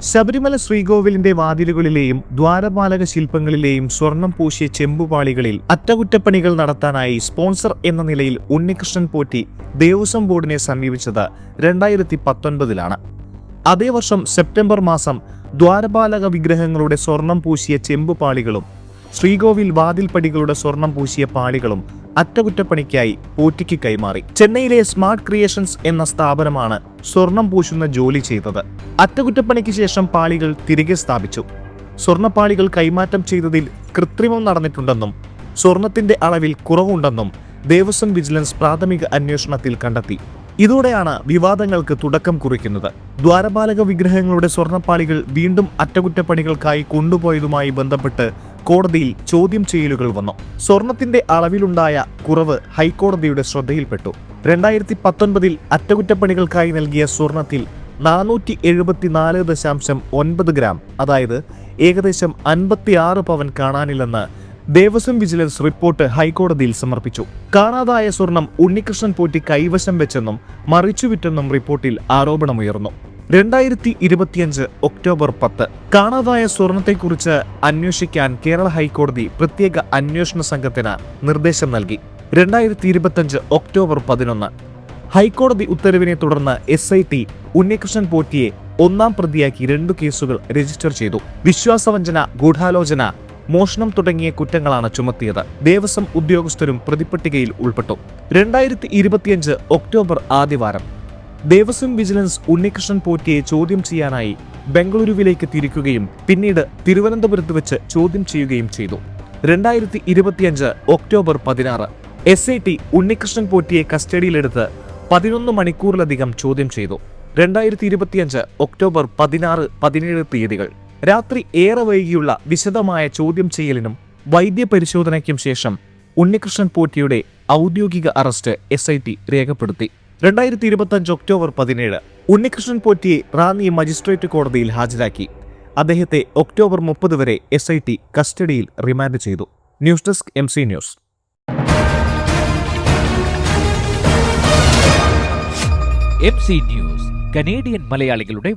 ശബരിമല ശ്രീകോവിലിന്റെ വാതിലുകളിലെയും ദ്വാരപാലക ശില്പങ്ങളിലെയും സ്വർണം പൂശിയ ചെമ്പുപാളികളിൽ അറ്റകുറ്റപ്പണികൾ നടത്താനായി സ്പോൺസർ എന്ന നിലയിൽ ഉണ്ണികൃഷ്ണൻ പോറ്റി ദേവസ്വം ബോർഡിനെ സമീപിച്ചത് രണ്ടായിരത്തി പത്തൊൻപതിലാണ് അതേ വർഷം സെപ്റ്റംബർ മാസം ദ്വാരപാലക വിഗ്രഹങ്ങളുടെ സ്വർണം പൂശിയ ചെമ്പുപാളികളും ശ്രീകോവിൽ വാതിൽപ്പടികളുടെ സ്വർണം പൂശിയ പാളികളും അറ്റകുറ്റപ്പണിക്കായി പൂറ്റിക്ക് കൈമാറി. ചെന്നൈയിലെ സ്മാർട്ട് ക്രിയേഷൻസ് എന്ന സ്ഥാപനമാണ് സ്വർണം പൂശുന്ന ജോലി ചെയ്തത്. അറ്റകുറ്റപ്പണിക്ക് ശേഷം പാളികൾ തിരികെ സ്ഥാപിച്ചു. സ്വർണപ്പാളികൾ കൈമാറ്റം ചെയ്തതിൽ കൃത്രിമം നടന്നിട്ടുണ്ടെന്നും സ്വർണത്തിന്റെ അളവിൽ കുറവുണ്ടെന്നും ദേവസ്വം വിജിലൻസ് പ്രാഥമിക അന്വേഷണത്തിൽ കണ്ടെത്തി. ഇതോടെയാണ് വിവാദങ്ങൾക്ക് തുടക്കം കുറിക്കുന്നത്. ദ്വാരപാലക വിഗ്രഹങ്ങളുടെ സ്വർണപ്പാളികൾ വീണ്ടും അറ്റകുറ്റപ്പണികൾക്കായി കൊണ്ടുപോയതുമായി ബന്ധപ്പെട്ട് കോടതിയിൽ ചോദ്യം ചെയ്യലുകൾ വന്നു. സ്വർണത്തിന്റെ അളവിലുണ്ടായ കുറവ് ഹൈക്കോടതിയുടെ ശ്രദ്ധയിൽപ്പെട്ടു. രണ്ടായിരത്തി പത്തൊൻപതിൽ അറ്റകുറ്റപ്പണികൾക്കായി നൽകിയ സ്വർണത്തിൽ നാനൂറ്റി എഴുപത്തിനാല് ദശാംശം ഒൻപത് ഗ്രാം അതായത് ഏകദേശം അൻപത്തിയാറ് പവൻ കാണാനില്ലെന്ന് ദേവസ്വം വിജിലൻസ് റിപ്പോർട്ട് ഹൈക്കോടതിയിൽ സമർപ്പിച്ചു. കാണാതായ സ്വർണം ഉണ്ണികൃഷ്ണൻ പോറ്റി കൈവശം വെച്ചെന്നും മറിച്ചുവിറ്റെന്നും റിപ്പോർട്ടിൽ ആരോപണമുയർന്നു. രണ്ടായിരത്തി ഇരുപത്തിയഞ്ച് ഒക്ടോബർ പത്ത്. കാണാതായ സ്വർണത്തെക്കുറിച്ച് അന്വേഷിക്കാൻ കേരള ഹൈക്കോടതി പ്രത്യേക അന്വേഷണ സംഘത്തിന് നിർദ്ദേശം നൽകി. രണ്ടായിരത്തി ഇരുപത്തിയഞ്ച് ഒക്ടോബർ പതിനൊന്ന്. ഹൈക്കോടതി ഉത്തരവിനെ തുടർന്ന് എസ് ഐ ടി ഉണ്ണികൃഷ്ണൻ പോറ്റിയെ ഒന്നാം പ്രതിയാക്കി രണ്ടു കേസുകൾ രജിസ്റ്റർ ചെയ്തു. വിശ്വാസവഞ്ചന ഗൂഢാലോചന മോഷണം തുടങ്ങിയ കുറ്റങ്ങളാണ് ചുമത്തിയത്. ദേവസ്വം ഉദ്യോഗസ്ഥരും പ്രതിപ്പട്ടികയിൽ ഉൾപ്പെട്ടു. രണ്ടായിരത്തി ഇരുപത്തിയഞ്ച് ഒക്ടോബർ ആദ്യവാരം. ദേവസ്വം വിജിലൻസ് ഉണ്ണികൃഷ്ണൻ പോറ്റിയെ ചോദ്യം ചെയ്യാനായി ബംഗളൂരുവിലേക്ക് തിരിക്കുകയും പിന്നീട് തിരുവനന്തപുരത്ത് വെച്ച് ചോദ്യം ചെയ്യുകയും ചെയ്തു. രണ്ടായിരത്തി ഇരുപത്തിയഞ്ച് ഒക്ടോബർ പതിനാറ് എസ് ഐ ടി ഉണ്ണികൃഷ്ണൻ പോറ്റിയെ കസ്റ്റഡിയിലെടുത്ത് പതിനൊന്ന് മണിക്കൂറിലധികം ചോദ്യം ചെയ്തു. രണ്ടായിരത്തി ഇരുപത്തിയഞ്ച് ഒക്ടോബർ പതിനാറ് പതിനേഴ് തീയതികൾ. രാത്രി ഏറെ വൈകിയുള്ള വിശദമായ ചോദ്യം ചെയ്യലിനും വൈദ്യപരിശോധനയ്ക്കും ശേഷം ഉണ്ണികൃഷ്ണൻ പോറ്റിയുടെ ഔദ്യോഗിക അറസ്റ്റ് എസ് രേഖപ്പെടുത്തി. രണ്ടായിരത്തി ഇരുപത്തഞ്ച് ഒക്ടോബർ പതിനേഴ് ഉണ്ണികൃഷ്ണൻ പോറ്റിയെ റാന്നി മജിസ്ട്രേറ്റ് കോടതിയിൽ ഹാജരാക്കി. അദ്ദേഹത്തെ ഒക്ടോബർ മുപ്പത് വരെ എസ് ഐ ടി കസ്റ്റഡിയിൽ റിമാൻഡ് ചെയ്തു. News desk M C news. News Canadian മലയാളികളുടെ